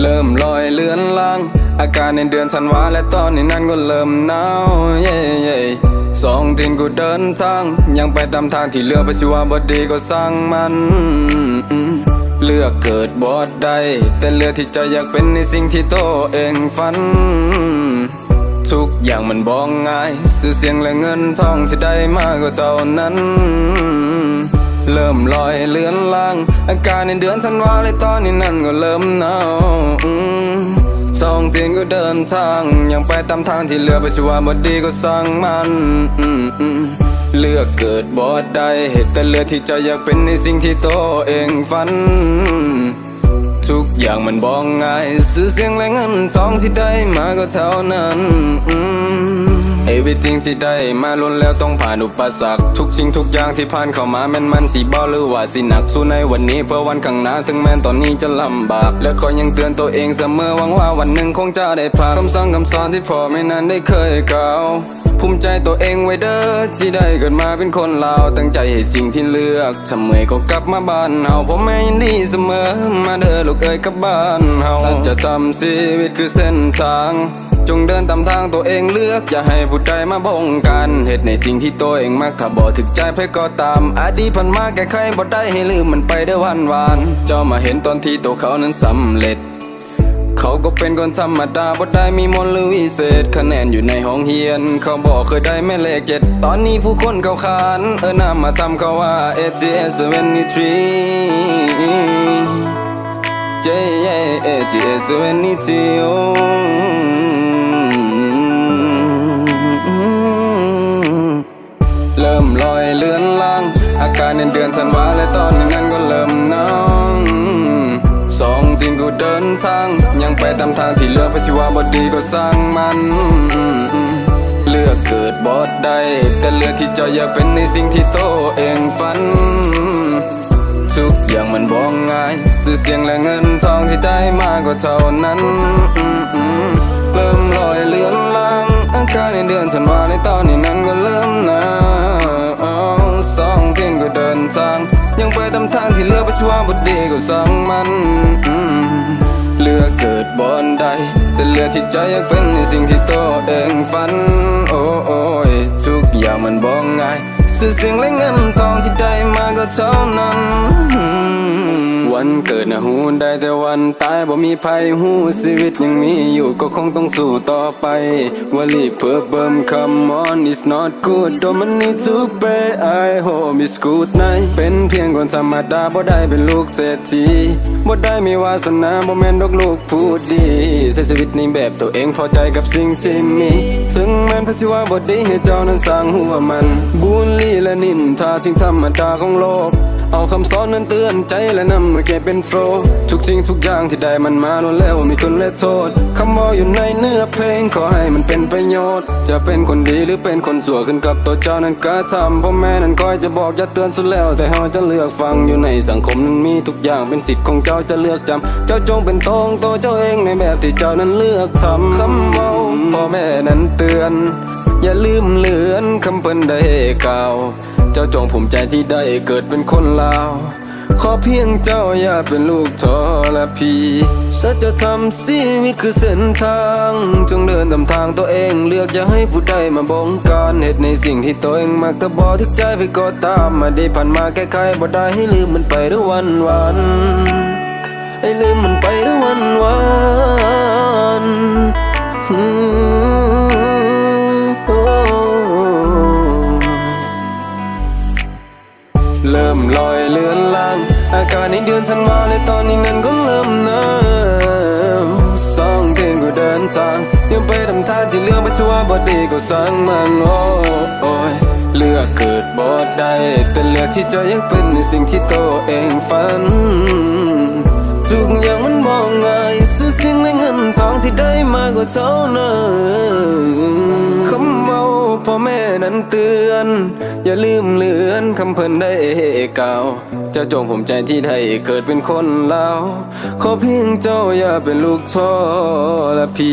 เริ่มลอยเลือนลาง อาการในเดือนธันวาและตอนนี้นั้นก็เริ่มหนาวเย่เย่สองทินกูเดินทาง ยังไปตามทางที่เลือกไปสิว่าบดีก็สร้างมันเลือกเกิดบอดได้แต่เลือกที่จะอยากเป็นในสิ่งที่โตเองฝัน ทุกอย่างมันบอกง่ายสื่อเสียงและเงินทองที่ได้มากก็เท่านั้น เริ่มลอยเลือนลาง อาการในเดือนธันวาเลยตอนนี้นั่นก็เริ่มหนาวสองเตียนก็เดินทาง ยังไปตามทางที่เลือไปสิว่าบดีก็สร้างมันเลือกเกิดบอดได้เหตุแต่เลือกที่จะอยากเป็นในสิ่งที่โตวเองฝัน ทุกอย่างมันบอกง่าย ซื้อเสียงและเงินทองที่ได้มาก็เท่านั้นอืม Everything ที่ได้มาล้นแล้วต้องผ่านอุปสรรคทุกสิ่งทุกอย่างที่ผ่านเข้ามาแม้นมันสีบ่หรือว่าสิหนักสู้ในวันนี้เพื่อวันข้างหน้าถึงแม้ตอนนี้จะลำบาก และคอยยังเตือนตัวเองเสมอหวังว่าวันหนึ่งคงจะได้ผ่านคำสั่งคำสอนที่พ่อไม่นานได้เคยกล่าวภูมิใจตัวเองไว้เด้อที่ได้เกิดมาเป็นคนลาวตั้งใจให้สิ่งที่เลือกทำเมื่อยก็กลับมาบ้านเฮาผมแม่ยินดีเสมอมาเด้อลูกเอ้ยกลับบ้านเฮาสัจธรรมชีวิตคือเส้นทาง จงเดินตามทางตัวเองเลือกอย่าให้ผู้ใดมาบงกันเหตุในสิ่งที่ตัวเองมักถ้าบ่ถึกใจเพื่อก็ตามอดีตผ่านมาแก้ไขบ่ได้ให้ลืมมันไปได้วันวานเจ้ามาเห็นตอนที่ตัวเขานั้นสำเร็จ เขาก็เป็นคนธรรมดาบ่ได้มีมนต์หรือวิเศษ คะแนนอยู่ในห้องเฮียน เขาบอกเคยได้แม่เลขเจ็ดตอนนี้ผู้คนเขาคาน เออนำมาทำเขาว่า ATS 73 JATS 73 อาการในเดือนธันวาและตอนนี้นั้นก็เริ่มหนาวสองทีนกูเดินทาง ยังไปตามทางที่เลือกไปสิว่าบดีก็สร้างมัน เลือกเกิดบอดได้แต่เลือกที่จะอยากเป็นในสิ่งที่โตเองฝันทุกอย่างมันบอกง่ายสื่อเสียงและเงินทองที่ได้มาก็เท่านั้น เริ่มลอยเลือนลางอาการในเดือนธันวาในตอนนี้นั้น ยังไปตามทางที่เลือกไปชัวาบดีก็สั่งมันเลือกเกิดบอนใด แต่เลือกที่ใจอยากเป็นในสิ่งที่ตัวเองฝัน โอ้โอ้ยทุกอย่างมันบอกง่าย สื่อเสียงและเงินทองที่ได้มาก็เท่านั้น วันเกิดนะหูได้แต่วันตายบ่มีภัยหูชีวิตยังมีอยู่ก็คงต้องสู้ต่อไปวลีเพิ่มเบิ่ม come on it's not good don't man need to pay I hope it's good night เป็นเพียงคนธรรมดาบ่ได้เป็นลูกเศรษฐีบ่ได้มีวาสนาบ่แม่นดอกลูกผู้ดีใช้ชีวิตในแบบตัวเองพอใจกับสิ่งที่มี ถึงแม้นพระสิว่าบ่ดีให้เจ้านั้นสร้างหัวมันบูลลี่และนินทาสิ่งธรรมดาของโลก เอาคำสอนนั้นเตือนใจและนำมาเก็บเป็นโฟลทุกสิ่งทุกอย่างที่ได้มันมาล้วนแล้วมีคุณและโทษคำบอกอยู่ในเนื้อเพลงขอให้มันเป็นประโยชน์ จะเป็นคนดีหรือเป็นคนสั่วขึ้นกับตัวเจ้านั้นกระทำพ่อแม่นั้นคอยจะบอกจะเตือนสุดแล้ว แต่เฮาจะเลือกฟังอยู่ในสังคมนั้นมีทุกอย่างเป็นสิทธิ์ของเจ้าจะเลือกจำเจ้าจงเป็นตรงตัวเจ้าเองในแบบที่เจ้านั้นเลือกทำคำเมาพ่อแม่นั้นเตือน อย่าลืมเลือนคำเพิ่นได้กล่าว เจ้าจงภูมิใจที่ได้เกิดเป็นคนลาว ขอเพียงเจ้าอย่าเป็นลูกทรพีสัจธรรมชีวิตคือเส้นทาง จงเดินตามทางตัวเองเลือกอย่าให้ผู้ใดมาบงการเหตุในสิ่งที่ตัวเองมักถ้าบอทึกใจไปก็ตามมาได้ผ่านมาแก้ไขบ่ได้ให้ลืมมันไปหรือวันวันให้ลืมมันไปหรือวันวัน ลอยเลือนลาง อากาศในเดือนธันวาและตอนนี้เงินก็เริ่มหนาวสองเทนก็เดินทาง ยังไปทำท่าที่เลือกไปชัวาบดีก็สั่งมันโอ้โอยเลือกเกิดบอดได้แต่เลือกที่จะยังเป็นในสิ่งที่ตัวเองฝันทุกอย่างมันมองง่ายซื้อสิ่งและเงินทองที่ได้มาก็เท่านั้น นั้นเตือน อย่าลืมเลือนคำเพิ่นได้กล่าวเจ้าจงผมใจที่ได้เกิดเป็นคนลาวขอเพียงเจ้าอย่าเป็นลูกทอละพี